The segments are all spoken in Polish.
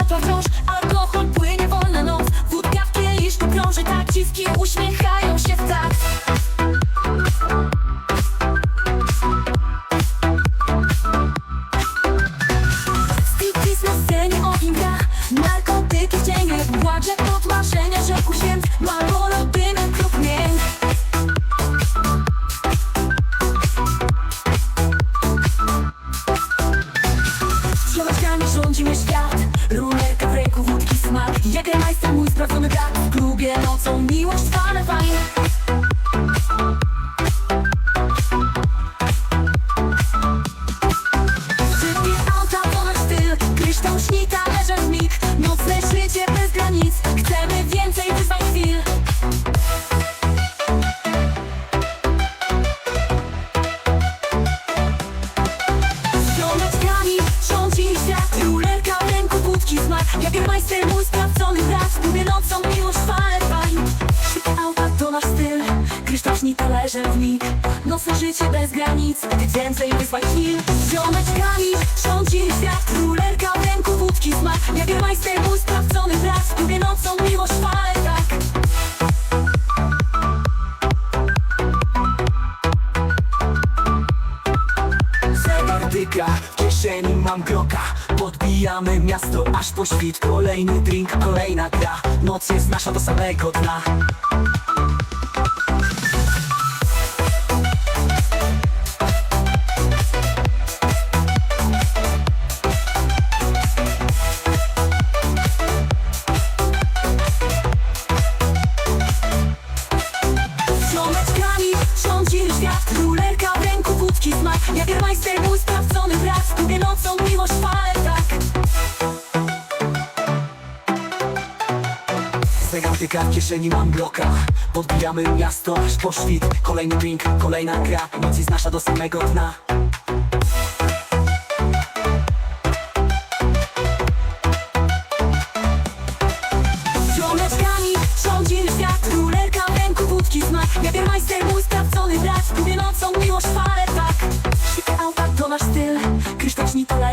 światła wciąż. Alkohol płynie wolna noc. Wódka w kieliszku krąży. Tak Dziwki uśmiechają smak Jägermeister mój sprawdzony brat W klubie? Nocą miłość, fale fajne mig Nocne życie bez granic. Więcej wyzwań chwil Z ziomeczkami. Rządzi świat Rulerka w ręku, wódki smak Jagermeister mój sprawdzony brat Lubię nocą miłość, fale tak. Zegar tyka, w kieszeni mam groka. Podbijamy miasto aż po świt. Kolejny drink, kolejna gra. Noc jest nasza do samego dna rządzi świat Rulerka w ręku, wódki smak. Jagermeister mój sprawdzony brat Lubię nocą miłość, fale tak. Zegar tyka, w kieszeni mam groka Podbijamy miasto aż po świt. Kolejny drink, kolejna gra. Noc jest nasza do samego dna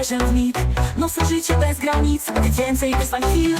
talerzem w mig Nocne życie bez granic Więcej wyzwań chwil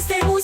Z ziomeczkami rządzi